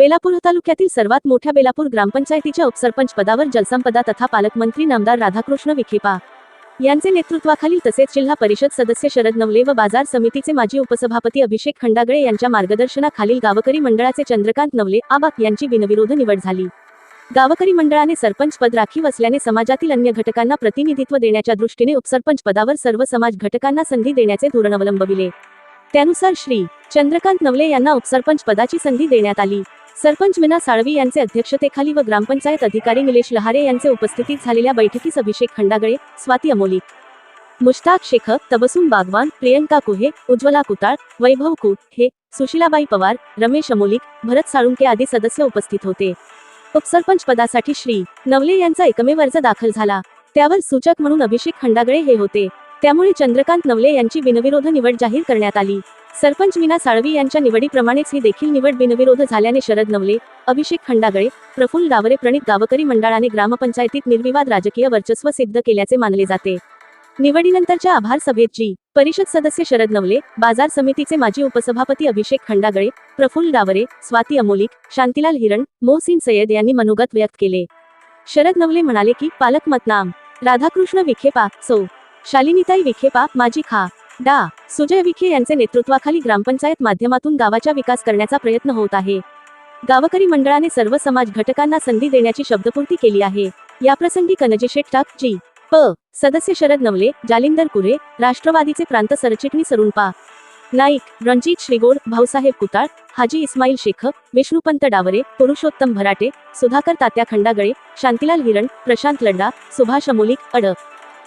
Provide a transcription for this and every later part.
बेलापूर तालुक्यातील सर्वात मोठ्या बेलापूर ग्रामपंचायतीच्या उपसरपंच पदावर जलसंपदा तथा पालकमंत्री नामदार राधाकृष्ण विखेपा यांचे नेतृत्वाखालील तसेच जिल्हा परिषद सदस्य शरद नवले व बाजार समितीचे माजी उपसभापती अभिषेक खंडागळे यांच्या मार्गदर्शनाखालील गावकरी मंडळाचे चंद्रकांत नवले आबाक यांची बिनविरोध निवड झाली. गावकरी मंडळाने सरपंच पद राखीव असल्याने समाजातील अन्य घटकांना प्रतिनिधित्व देण्याच्या दृष्टीने उपसरपंच पदावर सर्व समाज घटकांना संधी देण्याचे धोरण अवलंबविले. त्यानुसार श्री. चंद्रकांत नवले यांना उपसरपंच पदाची संधी देण्यात आली. सरपंच मीना साळवी यांचे अध्यक्षतेखाली व ग्रामपंचायत अधिकारी निलेश लहारे यांचे उपस्थितीत झालेल्या बैठकीस अभिषेक खंडागळे स्वाती अमोली मुश्ताक शेख तबसुम बागवान प्रियंका कुहे उज्ज्वला कुताळ वैभव कुट हे सुशीलाबाई पवार रमेश अमोलिक भरत साळुंके आदी सदस्य उपस्थित होते. उपसरपंच पदासाठी श्री नवले यांचा एकमेव अर्ज दाखल झाला. त्यावर सूचक म्हणून अभिषेक खंडागळे हे होते. त्यामुळे चंद्रकांत नवले यांची बिनविरोध निवड जाहीर करण्यात आली. सरपंच मीना साळवी यांच्या निवडीप्रमाणेच ही देखील निवड बिनविरोध झाल्याने शरद नवले अभिषेक खंडागळे प्रफुल्ल डावरे प्रणित गावकरी मंडळाने ग्रामपंचायतीत निर्विवाद राजकीय वर्चस्व सिद्ध केल्याचे मानले जाते. निवडीनंतरच्या आभार सभेत जी. परिषद सदस्य शरद नवले बाजार समितीचे माजी उपसभापती अभिषेक खंडागळे प्रफुल्ल डावरे स्वाती अमोलिक शांतीलाल हिरण मोहसिन सय्यद यांनी मनोगत व्यक्त केले. शरद नवले म्हणाले की पालक मतनाम राधाकृष्ण विखेपा सौ. शालिनीताई विखे पाप माजी खा. डा. सुजय विखे यांचे नेतृत्वाखाली ग्रामपंचायत माध्यमातून गावाचा विकास करण्याचा प्रयत्न होत आहे. गावकरी मंडळाने सर्व समाज घटकांना संधी देण्याची शब्दपूर्ती केली आहे. याप्रसंगी कनजी शेट्टाक जी. प. सदस्य शरद नवले जालिंदर कुरे राष्ट्रवादीचे प्रांत सरचिटणीस अरुणपा नाईक रणजित श्रीगोड भाऊसाहेब कुताळ हाजी इस्माईल शेख विष्णुपंत डावरे पुरुषोत्तम भराटे सुधाकर तात्या खंडागळे शांतीलाल हिरण प्रशांत लड्डा सुभाष अमोलिक अड.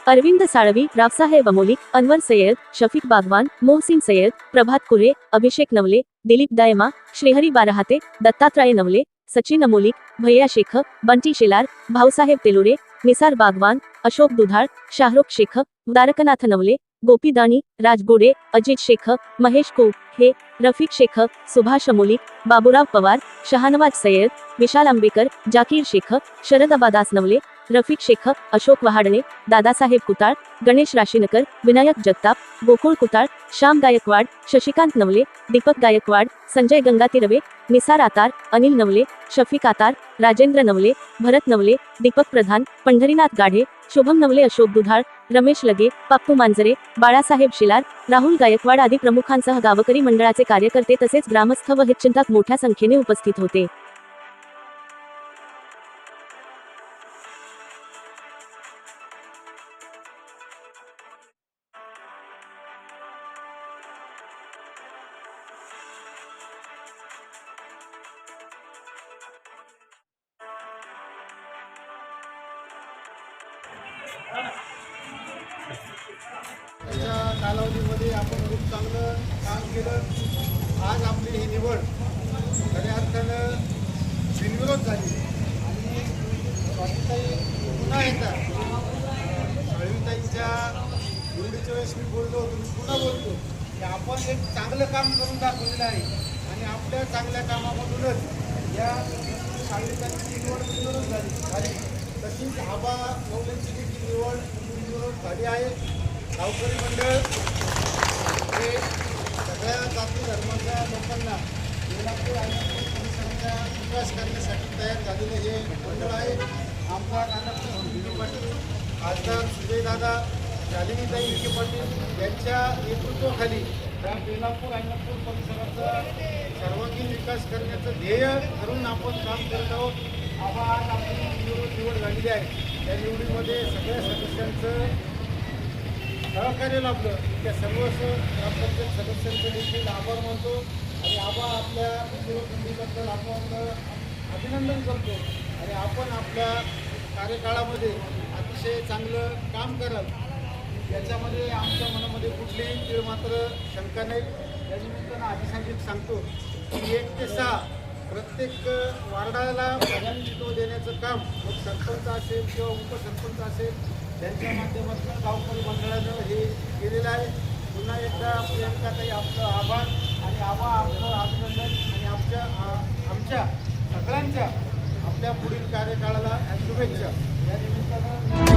अरविंद साळवी रावसाहेब अमोलिक अनवर सय्यद शफीक बागवान मोहसिन सय्यद प्रभात कुरे अभिषेक नवले दिलीप दायमा श्रीहरी बारहाते दत्तात्रय नवले सचिन अमोलिक भैया शेख बंटी शेलार भाऊसाहेब तेलुरे निसार बागवान अशोक दुधाळ शाहरुख शेख द्वारकनाथ नवले गोपी दाणी राजगोडे अजित शेख महेश को हे रफिक शेख सुभाष अमोलिक बाबुराव पवार शहानवाज सय्यद विशाल आंबेकर जाकीर शेख शरद अबादास नवले रफिक शेख अशोक वहाडणे दादासाहेब कुताळ गणेश राशीनकर विनायक जगताप गोकुळ कुताळ श्याम गायकवाड शशिकांत नवले दीपक गायकवाड संजय गंगातिरवे निसार आतार अनिल नवले शफिक आतार राजेंद्र नवले भरत नवले दीपक प्रधान पंढरीनाथ गाढे शुभम नवले अशोक दुधाळ रमेश लगे पप्पू मांजरे बाळासाहेब शिलार राहुल गायकवाड आदी प्रमुखांसह गावकरी मंडळाचे कार्यकर्ते तसेच ग्रामस्थ व हितचिंतक मोठ्या संख्येने उपस्थित होते. त्याच्या कालावधीमध्ये आपण खूप चांगलं काम केलं. आज आपली ही निवड खऱ्या अर्थानं बिनविरोध झाली. आणि स्वातीताई पुन्हा येतात. सळवीताईंच्या निवडीच्या वेळेस मी बोललो होतो मी पुन्हा बोलतो की आपण एक चांगलं काम करून दाखवलेलं आहे. आणि आपल्या चांगल्या कामामधूनच या साळवीताईंची निवड बिनविरोध झाली. आबा नवलेंची निवड निवडणूक झाली आहे. गावकरी मंडळ हे सगळ्या जाती धर्माच्या लोकांना बेलापूर आणि परिसराचा विकास करण्यासाठी तयार झालेले हे मंडळ आहे. आमदार राधाकृष्ण विखे पाटील खासदार सुजयदादा शालिनीताई विखे पाटील यांच्या नेतृत्वाखाली त्या बेलापूर आणि परिसराचा सर्वांगीण विकास करण्याचं ध्येय धरून आपण काम करत आहोत. आबा आज आपली निवड निवड झालेली आहे. त्या निवडीमध्ये सगळ्या सदस्यांचं सहकार्य लाभलं. त्या सर्व ग्रामपंचायत सदस्यांचे देखील आभार मानतो आणि आबा आपल्या निवडणुकीबद्दल आपण अभिनंदन करतो. आणि आपण आपल्या कार्यकाळामध्ये अतिशय चांगलं काम कराल. याच्यामध्ये आमच्या मनामध्ये कुठलीही तीळ मात्र शंका नाही. या निमित्तानं आधी सांगित सांगतो की एक ते सहा प्रत्येक वार्डाला प्रतिनिधित्व देण्याचं काम मग सरपंच असेल किंवा उपसरपंच असेल त्यांच्या माध्यमातून गावकरी मंडळानं हे केलेलं आहे. पुन्हा एकदा काही आपलं आभार आणि आबा आपलं अभिनंदन आणि आमच्या आमच्या सगळ्यांच्या आपल्या पुढील कार्यकाळाला शुभेच्छा. या निमित्तानं